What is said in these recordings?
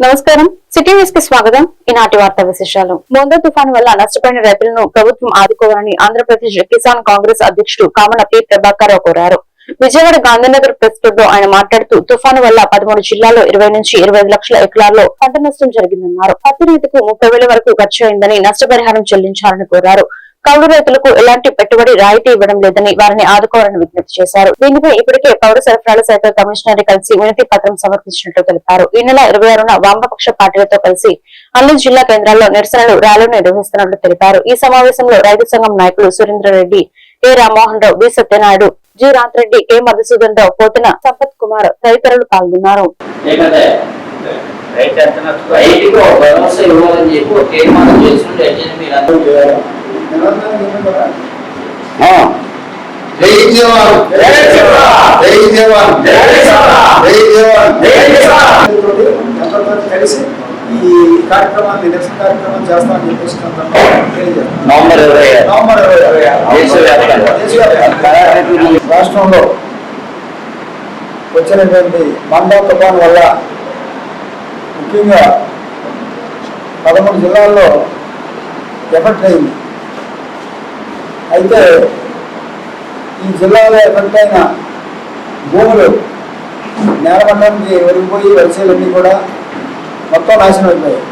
నమస్కారం. సిటీ న్యూస్కి స్వాగతం. ఈనాటి వార్తా విశేషాలు. మోందా తుఫాను వల్ల నష్టపోయిన రైతులను ప్రభుత్వం ఆదుకోవాలని ఆంధ్రప్రదేశ్ కిసాన్ కాంగ్రెస్ అధ్యక్షుడు కామన పి. ప్రభాకర్ కోరారు. విజయవాడ గాంధీనగర్ ప్రెస్ క్లబ్లో ఆయన మాట్లాడుతూ తుఫాను వల్ల పదమూడు జిల్లాల్లో ఇరవై నుంచి ఇరవై ఐదు లక్షల ఎకరాల్లో పంట నష్టం జరిగిందన్నారు. పత్తి రైతుకు ముప్పై వేల వరకు ఖర్చు అయిందని నష్టపరిహారం చెల్లించాలని కోరారు. కౌలు రైతులకు ఎలాంటి పెట్టుబడి రాయితీ ఇవ్వడం లేదని వారిని ఆదుకోవాలని విజ్ఞప్తి చేశారు. దీనిపై ఇప్పటికే పౌర సరఫరాల శాఖ కమిషనర్ కలిసి వినతి పత్రం సమర్పించినట్లు తెలిపారు. ఈ నెల ఇరవై ఆరున వామపక్ష పార్టీలతో కలిసి అన్ని జిల్లా కేంద్రాల్లో నిరసనలు ర్యాలీలు నిర్వహిస్తున్నట్లు తెలిపారు. ఈ సమావేశంలో రైతు సంఘం నాయకులు Surendrareddy K Rammohan Rao V Satyanaidu G Rantireddy K Madhusudan Rao Potana Sampath Kumar తదితరులు పాల్గొన్నారు. లేకపోతే రైతుకు భరోసా ఇవ్వాలని చెప్పి ఒక తీర్మానం చేస్తుంటే ఎట్లా మీరు అందరూ జై జవాన్ జై జవాన్! జై జవాన్ జై జవాన్! జై జవాన్ జై జవాన్! తోటి అందరితో కలిసి ఈ కార్యక్రమాన్ని కార్యక్రమం చేస్తామని చెప్పేసి. నవంబర్ ఇరవై. నవంబర్ ఇరవై. రాష్ట్రంలో వచ్చినటువంటి మందా తుఫాన్ వల్ల ముఖ్యంగా పదమూడు జిల్లాల్లో ఎఫెక్ట్ అయింది అయితే ఈ జిల్లాలో ఎఫెక్ట్ భూములు నేలమట్టానికి ఒరిగిపోయి వరిసేలన్నీ కూడా మొత్తం నాశనం అయిపోయాయి.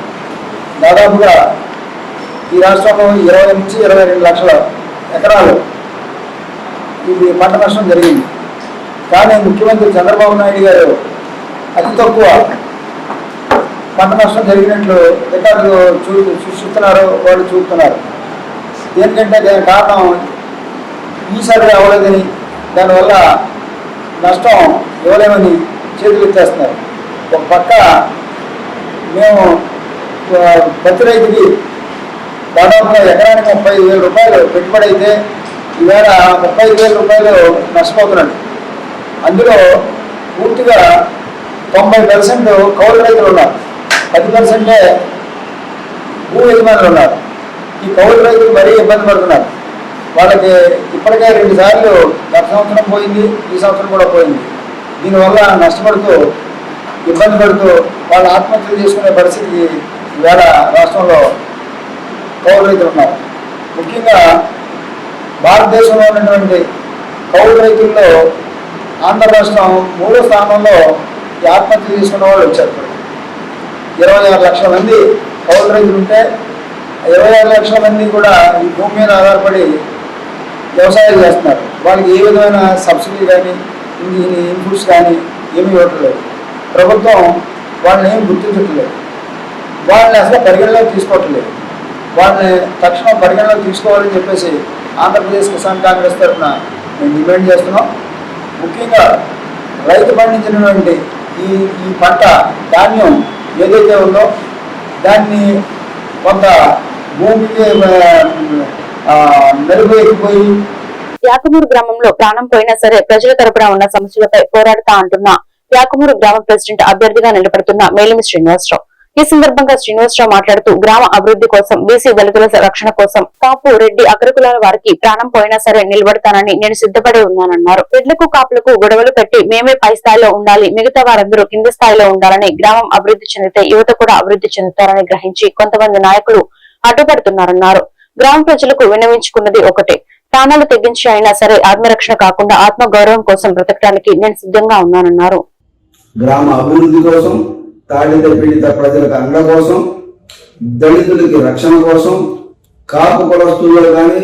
దాదాపుగా ఈ రాష్ట్రంలో ఇరవై నుంచి ఇరవై రెండు లక్షల ఎకరాలు ఇది పంట నష్టం జరిగింది. కానీ ముఖ్యమంత్రి చంద్రబాబు నాయుడు గారు అతి తక్కువ పంట నష్టం జరిగినట్లు రికార్డులు చూ సృష్టిస్తున్నారు వాళ్ళు చూపుతున్నారు. ఎందుకంటే దాని కారణం ఈ సర్వే అవ్వలేదని దానివల్ల నష్టం ఇవ్వలేమని చేతులు ఎత్తేస్తున్నారు. ఒక పక్క మేము ప్రతి రైతుకి దాదాపుగా ఎకరానికి ముప్పై ఐదు వేల రూపాయలు పెట్టుబడి అయితే ఈవేళ ముప్పై ఐదు వేల రూపాయలు నష్టపోతున్నాడు. అందులో పూర్తిగా తొంభై పర్సెంట్ కౌలు రైతులు ఉన్నారు. పది పర్సెంటే భూ యజమానులు ఉన్నారు. ఈ కౌలు రైతులు మరీ ఇబ్బంది పడుతున్నారు. వాళ్ళకి ఇప్పటికే రెండు సార్లు గత సంవత్సరం పోయింది ఈ సంవత్సరం కూడా పోయింది. దీనివల్ల నష్టపడుతూ ఇబ్బంది పడుతూ వాళ్ళు ఆత్మహత్యలు చేసుకునే పరిస్థితికి ఈవేళ రాష్ట్రంలో కౌలు రైతులు ఉన్నారు. ముఖ్యంగా భారతదేశంలో ఉన్నటువంటి కౌలు రైతుల్లో ఆంధ్ర రాష్ట్రం మూడో స్థానంలో ఈ ఆత్మహత్య చేసుకున్న వాళ్ళు వచ్చారు. ఇరవై ఆరు లక్షల మంది కౌలు రైతులు ఉంటే ఇరవై ఆరు లక్షల మంది కూడా ఈ భూమి మీద ఆధారపడి వ్యవసాయాలు చేస్తున్నారు. వాళ్ళకి ఏ విధమైన సబ్సిడీ కానీ ఇన్పుట్స్ కానీ ఏమీ ఇవ్వట్లేదు. ప్రభుత్వం వాళ్ళని ఏం గుర్తించట్లేదు. వాళ్ళని అసలు పరిగణలోకి తీసుకోవట్లేదు. వాళ్ళని తక్షణం పరిగణలోకి తీసుకోవాలని చెప్పేసి ఆంధ్రప్రదేశ్ కిసాన్ కాంగ్రెస్ తరఫున మేము డిమాండ్ చేస్తున్నాం. ముఖ్యంగా రైతు పండించినటువంటి ఈ ఈ పంట ధాన్యం ఏదైతే ఉందో దాన్ని కొంత భూమికి ఆ, యాకమూరు గ్రామంలో ప్రాణం పోయినా సరే ప్రజల తరపున ఉన్న సమస్యలపై పోరాడుతా అంటున్న యాకమూరు గ్రామ ప్రెసిడెంట్ అభ్యర్థిగా నిలబడుతున్న మేలిమి శ్రీనివాసరావు. ఈ సందర్భంగా శ్రీనివాసరావు మాట్లాడుతూ గ్రామ అభివృద్ధి కోసం బీసీ దళితుల రక్షణ కోసం కాపు రెడ్డి అగ్రకులాల వారికి ప్రాణం పోయినా సరే నిలబడతానని నేను సిద్ధపడి ఉన్నానన్నారు. రెడ్లకు కాపులకు గొడవలు పెట్టి మేమే పై స్థాయిలో ఉండాలి మిగతా వారందరూ కింది స్థాయిలో ఉండాలని గ్రామం అభివృద్ధి చెందితే యువత కూడా అభివృద్ధి చెందుతారని గ్రహించి కొంతమంది నాయకులు అడ్డుపడుతున్నారన్నారు. గ్రామ ప్రజలకు విన్నవించుకున్నది ఒకటే. ప్రాణాలు తెగించి అయినా సరే ఆత్మరక్షణ కాకుండా ఆత్మ గౌరవం కోసం బ్రతకడానికి నేను సిద్ధంగా ఉన్నానన్నారు. గ్రామ అభివృద్ధి కోసం తాడిత పీడిత ప్రజలకు అండ కోసం దళితులకి రక్షణ కోసం కాపు కులస్తుల్లో కానీ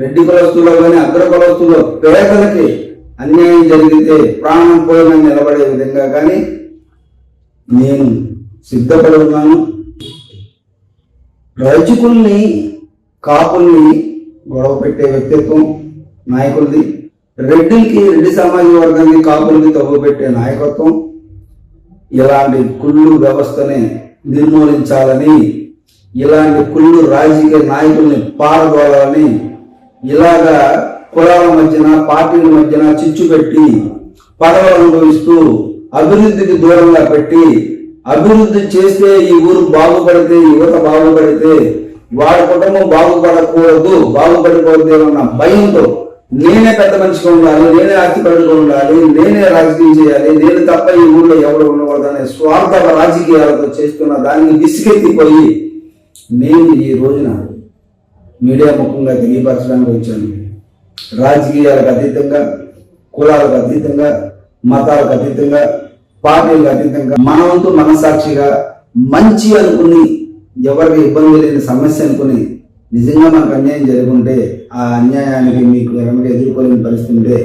రెడ్డి కులస్తుల్లో కానీ అగ్ర కులస్తుల్లో పేదలకి అన్యాయం జరిగితే ప్రాణం పోయిన నిలబడే విధంగా కానీ నేను సిద్ధపడి ఉన్నాను. రజకుల్ని కాపుల్ని గొడవ పెట్టే వ్యక్తిత్వం నాయకులది. రెడ్డికి రెడ్డి సామాజిక వర్గాన్ని కాపుల్ని తగ్గు పెట్టే నాయకత్వం. ఇలాంటి కుళ్ళు వ్యవస్థని నిర్మూలించాలని ఇలాంటి కుళ్ళు రాజకీయ నాయకుల్ని పారదోలాలని ఇలాగా కులాల మధ్యన పార్టీల మధ్యన చిచ్చు పెట్టి పదవులు అనుభవిస్తూ అభివృద్ధికి దూరంగా పెట్టి అభివృద్ధి చేస్తే ఈ ఊరు బాగుపడితే యువత బాగుపడితే వాడి కుటుంబం బాగుపడకూడదు బాగుపడిపోతే అన్న భయంతో నేనే పెద్ద మనిషిగా ఉండాలి నేనే అతిపడుగా ఉండాలి నేనే రాజకీయం చేయాలి నేను తప్ప ఈ ఊళ్ళో ఎవరు ఉండకూడదు అనే స్వార్థ రాజకీయాలతో చేస్తున్న దానికి విసిగెత్తిపోయి నేను ఈ రోజున మీడియా ముఖంగా తెలియపరచడానికి వచ్చాను. రాజకీయాలకు అతీతంగా కులాలకు అతీతంగా మతాలకు అతీతంగా పార్టీలకు అతీతంగా మన వంతు మనసాక్షిగా మంచి అనుకుని ఎవరికి ఇబ్బంది లేని సమస్య అనుకుని నిజంగా మనకు అన్యాయం జరుగుంటే ఆ అన్యాయానికి మీకు వెనక ఎదుర్కోలేని పరిస్థితి ఉంటే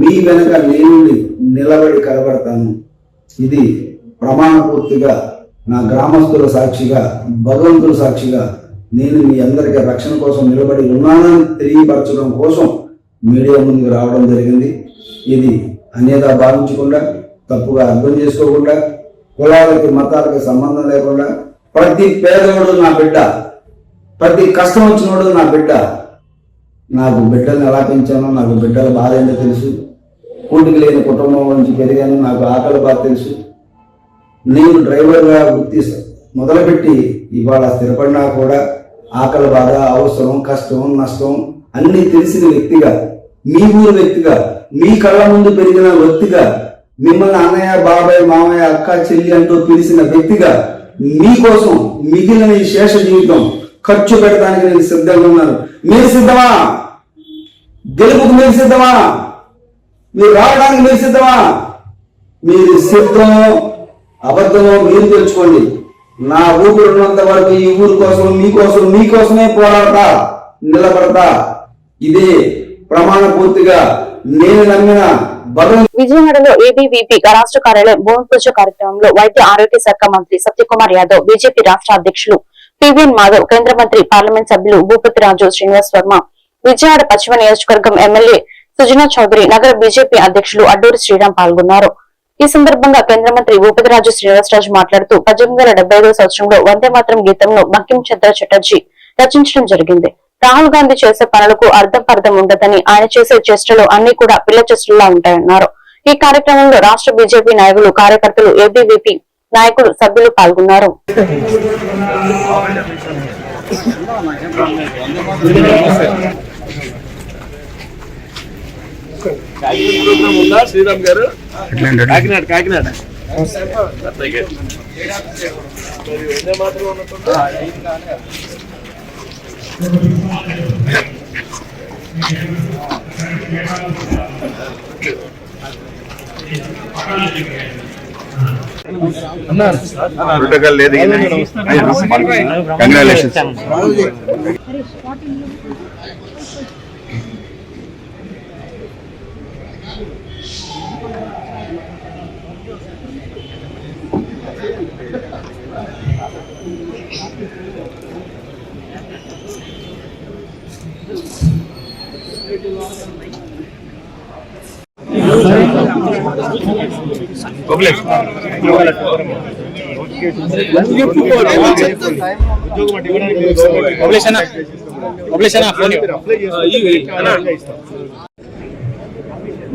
మీ వెనక నేను నిలబడి కలబడతాను. ఇది ప్రమాణపూర్తిగా నా గ్రామస్తుల సాక్షిగా భగవంతుల సాక్షిగా నేను మీ అందరికీ రక్షణ కోసం నిలబడి ఉన్నానని తెలియపరచడం కోసం మీడియా ముందుకు రావడం జరిగింది. ఇది అన్యదా భావించకుండా తప్పుగా అర్థం చేసుకోకుండా కులాలకి మతాలకి సంబంధం లేకుండా ప్రతి పేదవాడు నా బిడ్డ ప్రతి కష్టం వచ్చినోడు నా బిడ్డ. నాకు బిడ్డల్ని ఎలా పెంచానో నాకు బిడ్డల బాధ ఏంటో తెలుసు. కూటికి లేని కుటుంబం నుంచి పెరిగాను నాకు ఆకలి బాధ తెలుసు. నేను డ్రైవర్గా వృత్తి మొదలుపెట్టి ఇవాళ స్థిరపడినా కూడా ఆకలి బాధ అవసరం కష్టం నష్టం అన్నీ తెలిసిన వ్యక్తిగా మీ ఊరు వ్యక్తిగా మీ కళ్ళ ముందు పెరిగిన వ్యక్తిగా మిమ్మల్ని అన్నయ్య బాబాయ్ మామయ్య అక్క చెల్లి అంటూ పిలిచిన వ్యక్తిగా మీకోసం మిగిలిన ఈ శేష జీవితం ఖర్చు పెట్టడానికి నేను సిద్ధంగా ఉన్నాను. మీరు సిద్ధమా? గెలుపుకు మీరు సిద్ధమా? మీరు రావడానికి మీరు సిద్ధమా? మీరు సిద్ధం అబద్ధమో మీరు తెలుసుకోండి. నా ఊపిరి ఉన్నంత వరకు ఈ ఊరి కోసం మీకోసం మీకోసమే పోరాడతా నిలబడతా. ఇదే ప్రమాణ పూర్తిగా నేను నమ్మిన విజయవాడలో ఏబీవీపీ రాష్ట్ర కార్యాలయం భూమి పూజ కార్యక్రమంలో వైద్య ఆరోగ్య శాఖ మంత్రి సత్యకుమార్ యాదవ్ బీజేపీ రాష్ట్ర అధ్యక్షులు పివిఎన్ మాధవ్ కేంద్ర మంత్రి పార్లమెంట్ సభ్యులు భూపతి రాజు శ్రీనివాస్ వర్మ విజయవాడ పశ్చిమ నియోజకవర్గం ఎమ్మెల్యే సుజనా చౌదరి నగర బీజేపీ అధ్యక్షులు అడ్డూరి శ్రీరామ్ పాల్గొన్నారు. ఈ సందర్భంగా కేంద్ర మంత్రి భూపతిరాజు శ్రీనివాసరాజు మాట్లాడుతూ పద్దెనిమిది వందల డెబ్బై ఐదవ సంవత్సరంలో వందే మాత్రం గీతంను బంకిం చంద్ర చటర్జీ రచించడం జరిగింది. రాహుల్ గాంధీ చేసే పనులకు అర్థం పర్థం ఉండదని ఆయన చేసే చేష్టలు అన్ని కూడా పిల్ల చేష్టలులా ఉంటాయన్నారు. ఈ కార్యక్రమంలో రాష్ట్ర బీజేపీ నాయకులు కార్యకర్తలు ఏబీవీపీ నాయకులు సభ్యులు పాల్గొన్నారు. శ్రీరామ్ గారు. కాకినాడ కాకినాడ కంగ్రాచులేషన్స్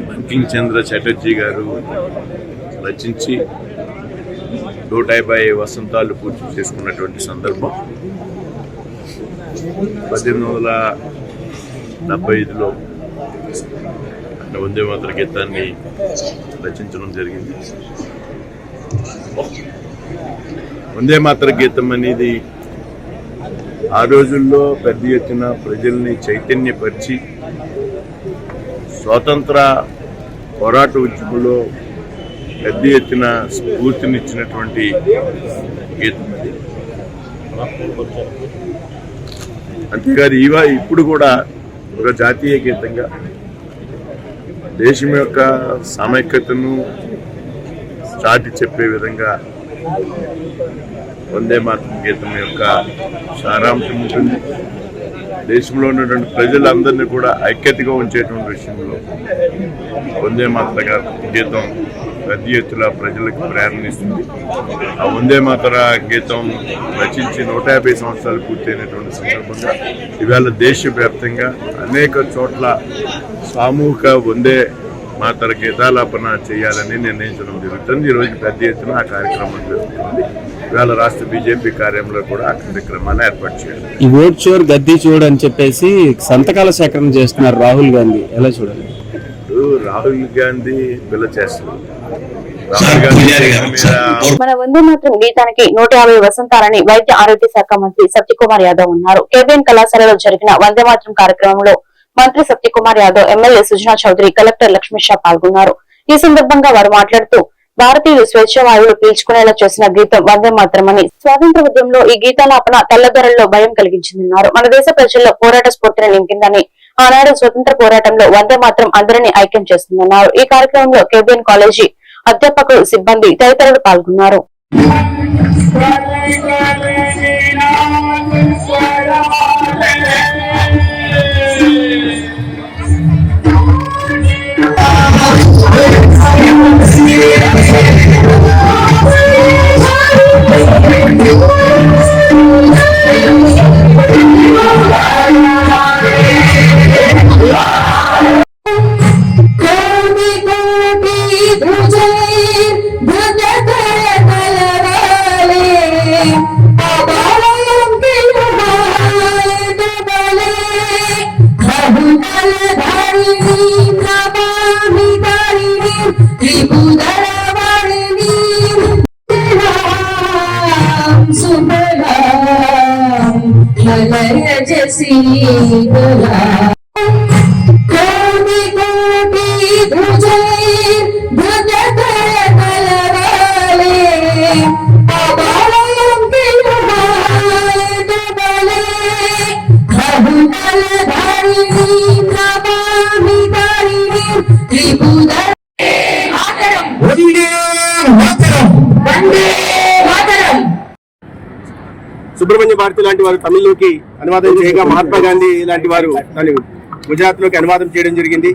బంకింగ్ చంద్ర చటర్జీ గారు రచించి నూట యాభై వసంతాలు పూర్తి చేసుకున్నటువంటి సందర్భం. పద్దెనిమిది వందల డెబ్బై ఐదులో వందే మాత్ర గీతాన్ని రచించడం జరిగింది. వందే మాత్ర గీతం అనేది ఆ రోజుల్లో పెద్ద ఎత్తున ప్రజల్ని చైతన్యపరిచి స్వాతంత్ర పోరాట ఉద్యమంలో పెద్ద ఎత్తున స్ఫూర్తినిచ్చినటువంటి గీతం అది. అంతేకాదు ఇవా ఇప్పుడు కూడా ఒక జాతీయ గీతంగా దేశం యొక్క సమైక్యతను చాటి చెప్పే విధంగా వందే మాతరం గీతం యొక్క సారాంశం ఉంటుంది. దేశంలో ఉన్నటువంటి ప్రజలందరినీ కూడా ఐక్యతగా ఉంచేటువంటి విషయంలో వందే మాతర గీతం పెద్ద ఎత్తున ప్రజలకు ప్రేరణిస్తుంది ఆ వందే మాతర గీతం రచించి నూట యాభై సంవత్సరాలు పూర్తయినటువంటి సందర్భంగా ఇవాళ దేశవ్యాప్తంగా అనేక చోట్ల సామూహిక వందే మాతర గీతాలాపన చేయాలని నిర్ణయించడం జరుగుతుంది. ఈరోజు పెద్ద ఎత్తున ఆ కార్యక్రమం జరుగుతుంది. ఇవాళ రాష్ట్ర బీజేపీ కార్యంలో కూడా ఆ కార్యక్రమాన్ని ఏర్పాటు చేయాలి. ఈ ఓట్ చోర్ గద్దీ చోర్ అని చెప్పేసి సంతకాల సేకరణ చేస్తున్నారు రాహుల్ గాంధీ. ఎలా చూడాలి? ఇప్పుడు రాహుల్ గాంధీ గాంధీ మీద మన వందే మాత్రం గీతానికి నూట యాభై వసంతాలని వైద్య ఆరోగ్య శాఖ మంత్రి సత్యకుమార్ యాదవ్ అన్నారు కేబిఎన్ కళాశాలలో జరిగిన వందే మాత్రం కార్యక్రమంలో మంత్రి సత్యకుమార్ యాదవ్ ఎమ్మెల్యే సుజనా చౌదరి కలెక్టర్ లక్ష్మీ షా పాల్గొన్నారు. ఈ సందర్భంగా వారు మాట్లాడుతూ భారతీయులు స్వేచ్ఛ వాయువులు పీల్చుకునేలా చేసిన గీతం వందే మాత్రమని స్వాతంత్ర ఉద్యమంలో ఈ గీతాలాపన తెల్లదొరల్లో భయం కలిగించిందన్నారు. మన దేశ ప్రజల్లో పోరాట స్ఫూర్తిని నింపిందని ఆనాడు స్వతంత్ర పోరాటంలో వందే మాత్రం అందరినీ ఐక్యం చేస్తుందన్నారు. ఈ కార్యక్రమంలో కేబిఎన్ కాలేజీ అధ్యాపకులు సిబ్బంది తదితరులు పాల్గొన్నారు. వారు తమిళ్ళోకి అనువాదం చేయగా మహాత్మా గాంధీ లాంటి వారు దాన్ని గుజరాత్లోకి అనువాదం చేయడం జరిగింది.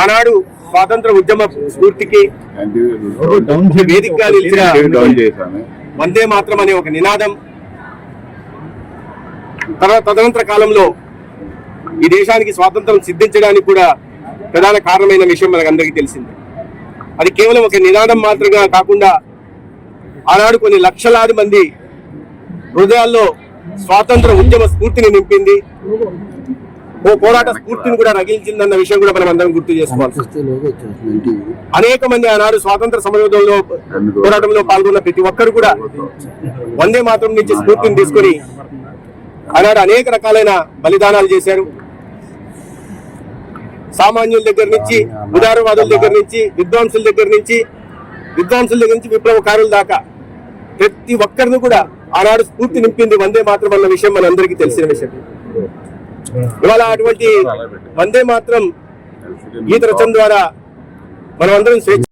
ఆనాడు స్వాతంత్ర ఉద్యమ స్ఫూర్తికి వేదికగా నిలిచిన వందే మాత్రం అనే ఒక నినాదం. తర్వాత తదనంతర కాలంలో ఈ దేశానికి స్వాతంత్రం సిద్ధించడానికి కూడా ప్రధాన కారణమైన విషయం మనకు అందరికీ తెలిసింది. అది కేవలం ఒక నినాదం మాత్రంగా కాకుండా ఆనాడు కొన్ని లక్షలాది మంది హృదయాల్లో స్వాతంత్ర ఉద్యమ స్ఫూర్తిని నింపింది. ఓ పోరాట స్ఫూర్తిని కూడా రగిల్చిందన్న విషయం కూడా మనం అందరం గుర్తు చేసుకోవాలి. అనేక మంది ఆనాడు స్వాతంత్ర సమయోధంలో పోరాటంలో పాల్గొన్న ప్రతి ఒక్కరు కూడా వందే మాత్రం నుంచి స్ఫూర్తిని తీసుకొని ఆనాడు అనేక రకాలైన బలిదానాలు చేశారు. సామాన్యుల దగ్గర నుంచి ఉదారవాదుల దగ్గర నుంచి విద్వాంసుల దగ్గర నుంచి విద్వాంసుల దగ్గర నుంచి విప్లవకారుల దాకా ప్రతి ఒక్కరిని కూడా ఆనాడు స్ఫూర్తి నింపింది వందే మాత్రం అన్న విషయం మన అందరికీ తెలిసిన విషయం. ఇవాళ అటువంటి వందే మాత్రం గీత రచన ద్వారా మనం అందరం స్వేచ్ఛ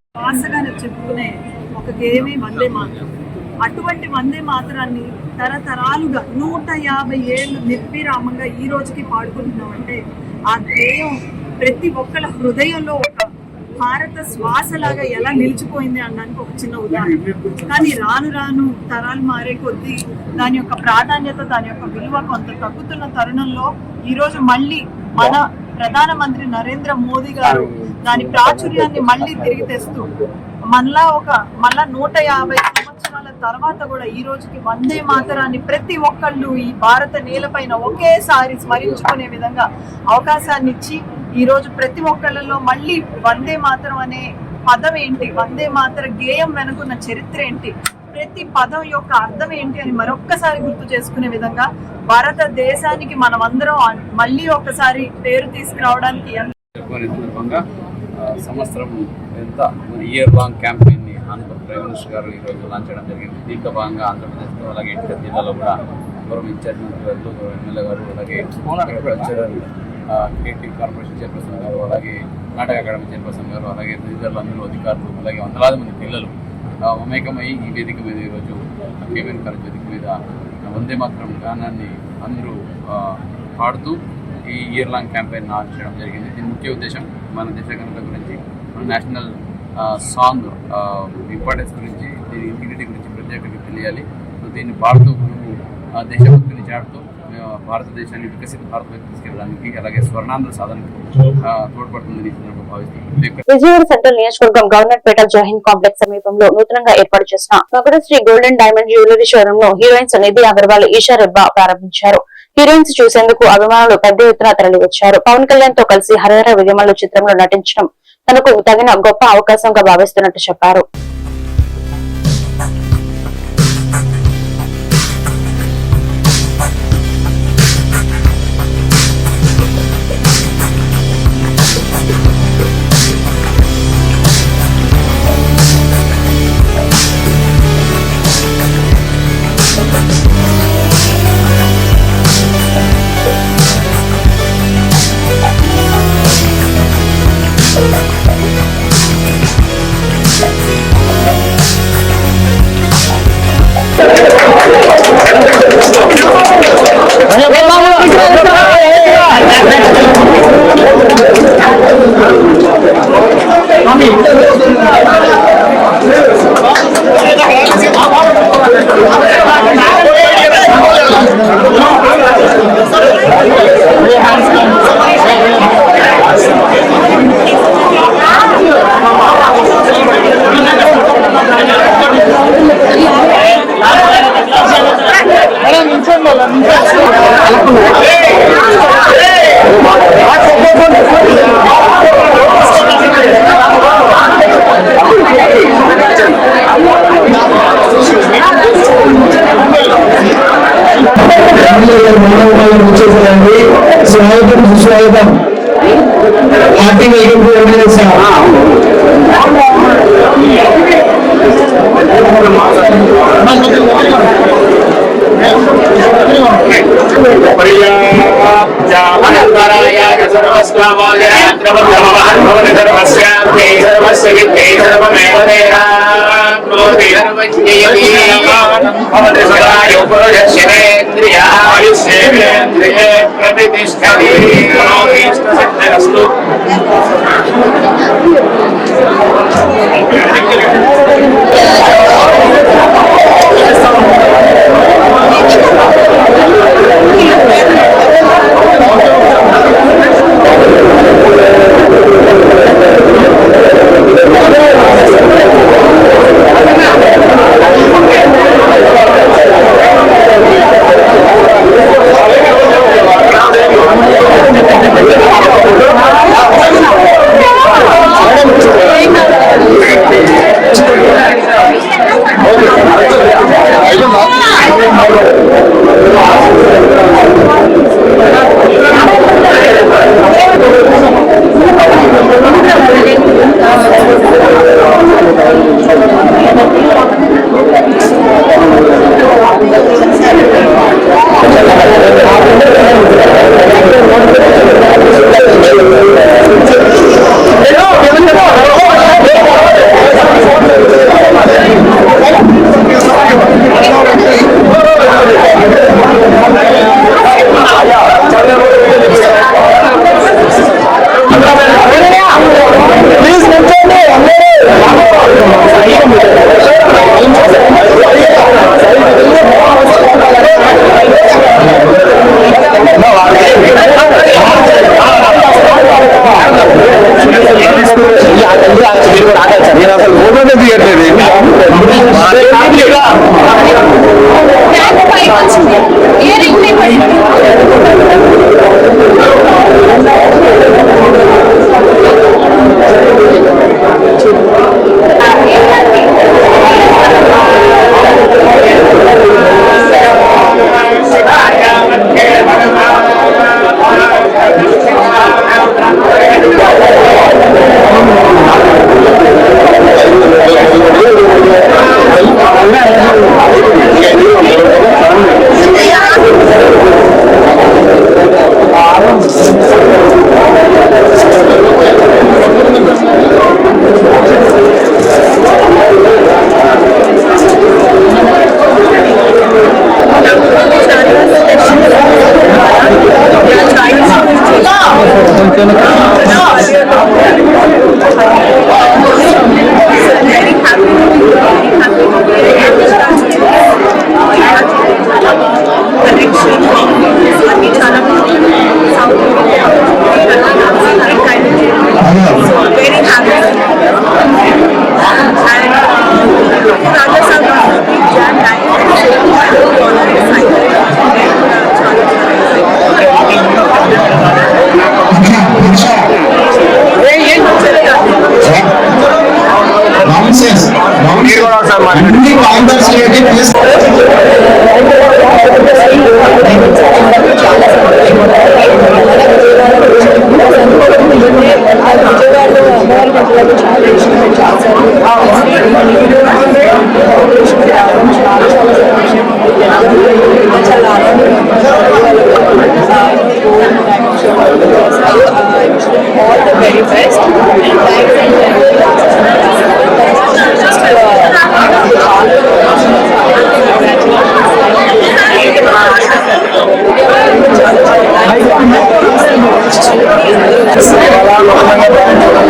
చెప్పుకునే ఒక గేమే వందే మాత్రం. అటువంటి వందే మాత్రాన్ని తరతరాలుగా నూట యాభై ఏళ్ళు నిర్విరామంగా ఈ రోజుకి పాడుకుంటున్నామంటే ఆ ధ్యేయం ప్రతి ఒక్కళ్ళ హృదయంలో ఒక భారత శ్వాసలాగా ఎలా నిలిచిపోయింది అనడానికి ఒక చిన్న ఉదాహరణ. కానీ రాను రాను తరాలు మారే కొద్దీ దాని యొక్క ప్రాధాన్యత దాని యొక్క విలువ కొంత తగ్గుతున్న తరుణంలో ఈ రోజు మళ్ళీ మన ప్రధానమంత్రి నరేంద్ర మోదీ గారు దాని ప్రాచుర్యాన్ని మళ్ళీ తిరిగి తెస్తూ మళ్ళా ఒక మళ్ళా నూట యాభై సంవత్సరాల తర్వాత కూడా ఈ రోజుకి వందే మాతరాన్ని ప్రతి ఒక్కళ్ళు ఈ భారత నేలపైన ఒకేసారి స్మరించుకునే విధంగా అవకాశాన్ని ఇచ్చి ఈ రోజు ప్రతి ఒక్కళ్ళలో మళ్ళీ వందే మాతరం అనే పదం ఏంటి? వందే మాతర గేయం వెనుకున్న చరిత్ర ఏంటి? ప్రతి పదం యొక్క అర్థం ఏంటి అని మరొక్కసారి గుర్తు చేసుకునే విధంగా భారతదేశానికి మనమందరం మళ్ళీ ఒక్కసారి పేరు తీసుకురావడానికి సందర్భంగా సంవత్సరం ఎంత ఇయర్ లాంగ్ క్యాంపెయిన్ని ఆంధ్ర ప్రైమ్ మినిస్టర్ గారు ఈరోజు లాంచ్ చేయడం జరిగింది. దీంట్లో భాగంగా ఆంధ్రప్రదేశ్లో అలాగే ఇటుక జిల్లాలో కూడా గౌరవ ఇన్ఛార్జ్ మంత్రి గారు ఎమ్మెల్యే గారు అలాగే క్రియేటివ్ కార్పొరేషన్ చైర్పర్సన్ గారు అలాగే నాటక అకాడమీ చైర్పర్సన్ గారు అలాగే తదితరులు అందరూ అధికారులు అలాగే వందలాది మంది పిల్లలు ఉమేకమై మమేకమై ఈ వేదిక మీద ఈరోజు కేవీఎన్ కాలేజ్ వేదిక మీద వందే మాత్రం గానాన్ని అందరూ పాడుతూ ఈ ఇయర్ లాంగ్ క్యాంపెయిన్ లాంచ్ చేయడం జరిగింది. దీని ముఖ్య ఉద్దేశం మన దేశ ఘనత గురించి మన నేషనల్ సాంగ్ ఇంపార్టెన్స్ గురించి దీని ఇంటిగ్రిటీ గురించి ప్రత్యేకంగా తెలియాలి. సో దీన్ని పాడుతూ మనము దేశభక్తిని చాటుతూ భారతదేశాన్ని వికసిత భారత్ తీసుకెళ్ళడానికి అలాగే స్వర్ణాంధ్ర సాధనకు తోడ్పడుతుందని విజయవాడ సెంట్రల్ నియోజకవర్గం గవర్నర్ పేట జోహిన్ కాంప్లెక్స్ సమీపంలో నూతనంగా ఏర్పాటు చేసిన శ్రీ గోల్డెన్ డైమండ్ జ్యువెలరీ షోరూమ్లో హీరోయిన్స్ నిధి అగర్వాల్ ఈషా రెబ్బా ప్రారంభించారు. హీరోయిన్స్ చూసేందుకు అభిమానులు పెద్ద ఎత్తున తరలివచ్చారు. పవన్ కళ్యాణ్తో కలిసి హరిహర విజయమల్లు చిత్రంలో నటించడం తనకు తగిన గొప్ప అవకాశంగా భావిస్తున్నట్టు చెప్పారు. everything is heavy, all these, let us look.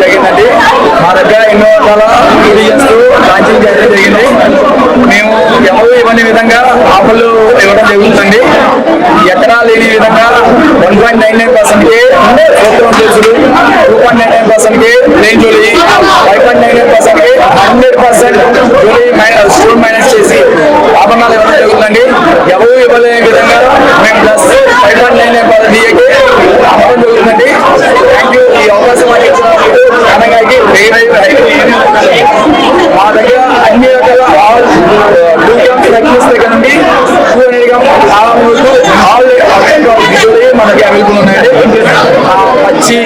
జరిగిందండి మా దగ్గర ఎన్నో రకాల డివిజన్స్ లాంచింగ్ చేయడం జరిగింది మేము ఎవరు ఇవ్వని విధంగా ఆఫర్లు ఇవ్వడం జరుగుతుంది ఎక్కడా లేని విధంగా వన్ పాయింట్ నైన్ నైన్ పర్సెంట్కి సూత్రం చేసుడు టూ పాయింట్ నైన్ నైన్ పర్సెంట్కి లేని జోలి ఫైవ్ పాయింట్ నైన్ నైన్ పర్సెంట్కి హండ్రెడ్ పర్సెంట్ జోలి స్టోన్ మైనస్ చేసి ఆభరణాలు ఇవ్వడం జరుగుతుందండి. ఎవరు ఇవ్వలేని విధంగా మేము plus five point nine nine percent డిఏకి అమ్మడం జరుగుతుందండి. థ్యాంక్ యూ ఈ అవకాశం ఇచ్చినందుకు మా దగ్గర అన్ని రకాల ఆల్ టూ గ్రామ్స్ నెక్లెస్ దగ్గర నుండి two hundred gram all all మన దగ్గర అవైలబుల్ ఉన్నాయండి పచ్చి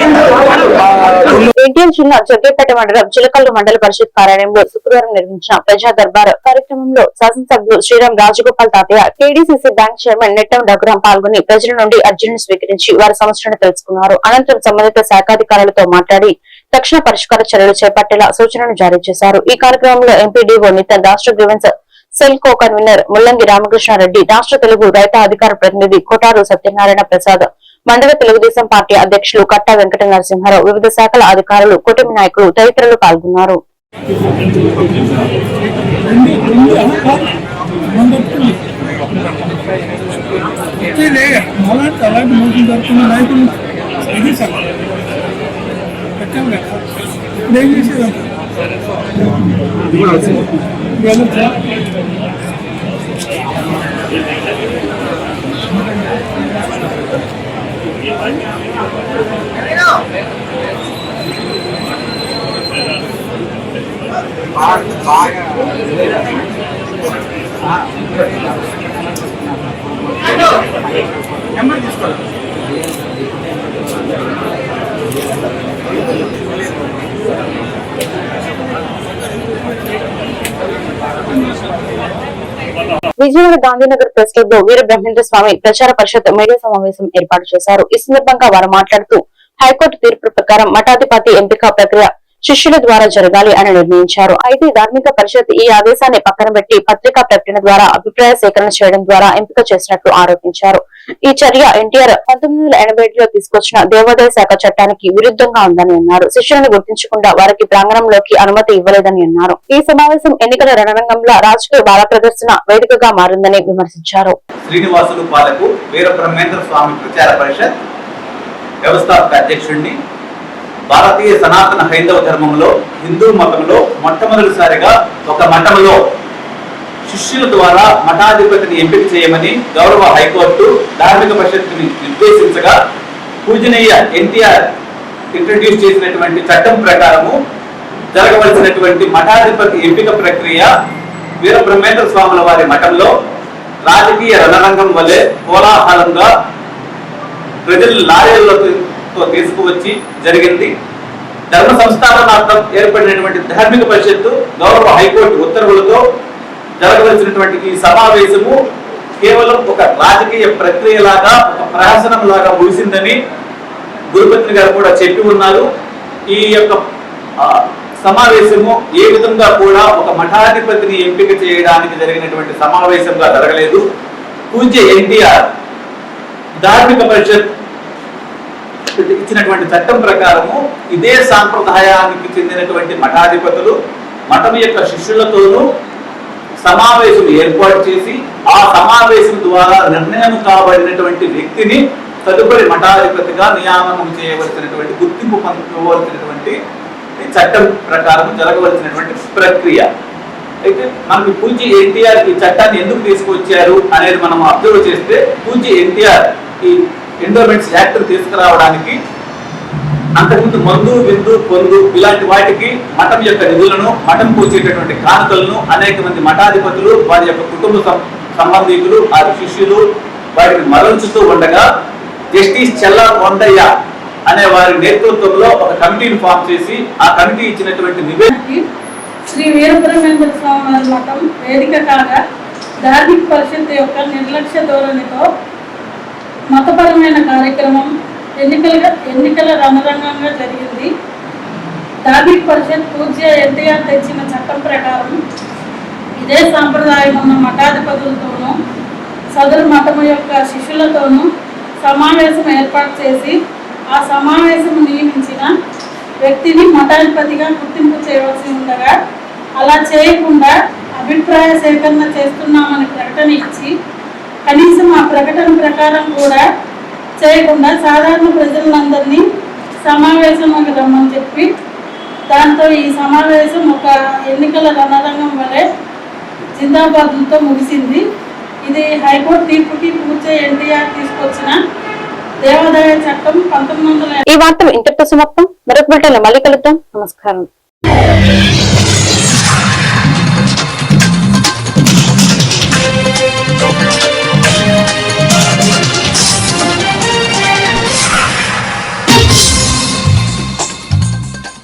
జిల్లా జగ్గేపేట మండలం చిలకల్లు మండల పరిషత్ కార్యాలయంలో శుక్రవారం నిర్మించిన ప్రజా దర్బార్ కార్యక్రమంలో శాసనసభ్యులు Sriram Rajagopal Tataiah KDCC bank chairman Nettam Raghuram పాల్గొని ప్రజల నుండి అర్జీని స్వీకరించి వారి సమస్యలను తెలుసుకున్నారు. అనంతరం సంబంధిత శాఖాధికారులతో మాట్లాడి తక్షణ పరిష్కార చర్యలు చేపట్టేలా సూచనలు జారీ చేశారు. ఈ కార్యక్రమంలో ఎంపీడీఓ నితన్ రాష్ట్ర గ్రీవెన్స్ సెల్ కో కన్వీనర్ ముల్లంగి రామకృష్ణారెడ్డి రాష్ట్ర తెలుగు రైత అధికార ప్రతినిధి కోటారు సత్యనారాయణ ప్రసాద్ మండల తెలుగుదేశం పార్టీ అధ్యక్షులు కట్టా వెంకట నరసింహారావు వివిధ శాఖల అధికారులు కూటమి నాయకులు తదితరులు పాల్గొన్నారు. అలాంటి అలాంటి మోసం జరుగుతున్న నాయకులు. కదా ఇప్పుడు ఏం చేసేదంట వెళ్ళొచ్చా విజయవాడ గాంధీనగర్ ప్రెస్ క్లబ్లో వీర బ్రహ్మేంద్ర స్వామి ప్రచార పరిషత్ మీడియా సమావేశం ఏర్పాటు చేశారు. ఈ సందర్భంగా వారు మాట్లాడుతూ హైకోర్టు తీర్పు ప్రకారం మఠాధిపతి ఎంపిక ప్రక్రియ శిష్యుల ద్వారా జరగాలి అని నిర్ణయించారు. అయితే ధార్మిక పరిషత్ ఈ ఆదేశాన్ని పక్కన పెట్టి పత్రికా ప్రకటన ద్వారా అభిప్రాయ సేకరణ చేయడం ద్వారా ఎంపిక చేసినట్లు ఆరోపించారు. ఈ చర్య ఎన్టీఆర్ పంతొమ్మిది వందల ఎనభై ఏడులో తీసుకొచ్చిన దేవాదాయ శాఖ చట్టానికి విరుద్ధంగా ఉందని అన్నారు. శిష్యులను గుర్తించకుండా వారికి ప్రాంగణంలోకి అనుమతి ఇవ్వలేదని అన్నారు. ఈ సమావేశం ఎన్నికల రణరంగంలో రాజకీయ బాల ప్రదర్శన వేదికగా మారిందని విమర్శించారు. శ్రీనివాసులు పాలకు వీర బ్రహ్మేంద్ర స్వామి ప్రచార పరిషత్ వ్యవస్థాపక అధ్యక్షుడిని భారతీయ సనాతన హైందవ ధర్మంలో హిందూ మతంలో మొట్టమొదటిసారిగా ఒక మఠంలో శిష్యుల ద్వారా మఠాధిపతిని ఎంపిక చేయమని గౌరవ హైకోర్టు ధార్మిక పరిషత్తుని నిర్దేశించగా పూజనీయ ఎన్టీఆర్ ఇంట్రడ్యూస్ చేసినటువంటి చట్టం ప్రకారము జరగవలసినటువంటి మఠాధిపతి ఎంపిక ప్రక్రియ వీర బ్రహ్మేంద్ర స్వాముల వారి మఠంలో రాజకీయ రణరంగం వలె కోలాహలంగా ప్రజలు లారీలతో తీసుకువచ్చి జరిగింది. ధర్మ సంస్థాపనార్థం ఏర్పడినటువంటి ధార్మిక పరిషత్తు గౌరవ హైకోర్టు ఉత్తర్వులతో జరగవలసినటువంటి ఈ సమావేశము కేవలం ఒక రాజకీయ ప్రక్రియలాగా ఒక ప్రహసనం లాగా ముగిసిందని గురుపత్ని గారు కూడా చెప్పి ఉన్నారు. ఈ యొక్క సమావేశము ఏ విధంగా కూడా ఒక మఠాధిపతిని ఎంపిక చేయడానికి జరిగినటువంటి సమావేశంగా జరగలేదు. పూజ్య ఎన్టీఆర్ ధార్మిక పరిషత్ ఇచ్చినటువంటి చట్టం ప్రకారము ఇదే సాంప్రదాయానికి చెందినటువంటి మఠాధిపతులు మఠం యొక్క శిష్యులతోనూ సమావేశం ఏర్పాటు చేసి ఆ సమావేశం ద్వారా నిర్ణయం కాబడినటువంటి వ్యక్తిని తదుపరి మఠాధిపతిగా నియామకం చేయవలసినటువంటి గుర్తింపు పొందవలసినటువంటి చట్టం ప్రకారం జరగవలసినటువంటి ప్రక్రియ. అయితే మనకి పూజి ఎన్టీఆర్ ఈ చట్టాన్ని ఎందుకు తీసుకొచ్చారు అనేది మనం అబ్జర్వ్ చేస్తే పూజి ఎన్టీఆర్ ఈ ఎండోమెంట్స్ యాక్ట్ తీసుకురావడానికి అంతకుముందు మందు విందు పొందు ఇలాంటి వాటికి మఠం యొక్క నిధులను మఠం పూచేటటువంటి కానుకలను అనేక మంది మఠాధిపతులు వారి యొక్క కుటుంబ సం- సంబంధికులు వారి శిష్యులు వాటిని మరల్చుతూ ఉండగా జస్టిస్ చెల్లా కొండయ్య అనే వారి నేతృత్వంలో ఒక కమిటీని ఫామ్ చేసి ఆ కమిటీ ఇచ్చినటువంటి నివేదిక శ్రీ వీరబ్రహ్మేంద్ర స్వామి వారి మఠం వేదిక కాగా ధార్మిక పరిషత్ యొక్క నిర్లక్ష్య ధోరణితో మతపరమైన కార్యక్రమం ఎన్నికల ఎన్నికల రణరంగంగా జరిగింది. దాబిక్ పరిషత్ పూజ్య ఎన్టీఆర్ తెచ్చిన చట్టం ప్రకారం ఇదే సాంప్రదాయం ఉన్న మఠాధిపతులతోనూ సదరు మఠము యొక్క శిష్యులతోనూ సమావేశం ఏర్పాటు చేసి ఆ సమావేశం నియమించిన వ్యక్తిని మఠాధిపతిగా గుర్తింపు చేయవలసి ఉండగా అలా చేయకుండా అభిప్రాయ సేకరణ చేస్తున్నామని ప్రకటన ఇచ్చి కనీసం ఆ ప్రకటన ప్రకారం కూడా చేయకుండా సాధారణ ప్రజలందరినీ సమావేశంలోకి రమ్మని చెప్పి దాంతో ఈ సమావేశం ఒక ఎన్నికల రణరంగం వలె జిందాబాద్లతో ముగిసింది. ఇది హైకోర్టు తీర్పుకి పూర్తి ఎన్టీఆర్ తీసుకొచ్చిన దేవాదాయ చట్టం పంతొమ్మిది ఈ వార్తలు ఇంతటితో సమాప్తం మరొక బిల్టన్లో మళ్ళీ కలుద్దాం. నమస్కారం.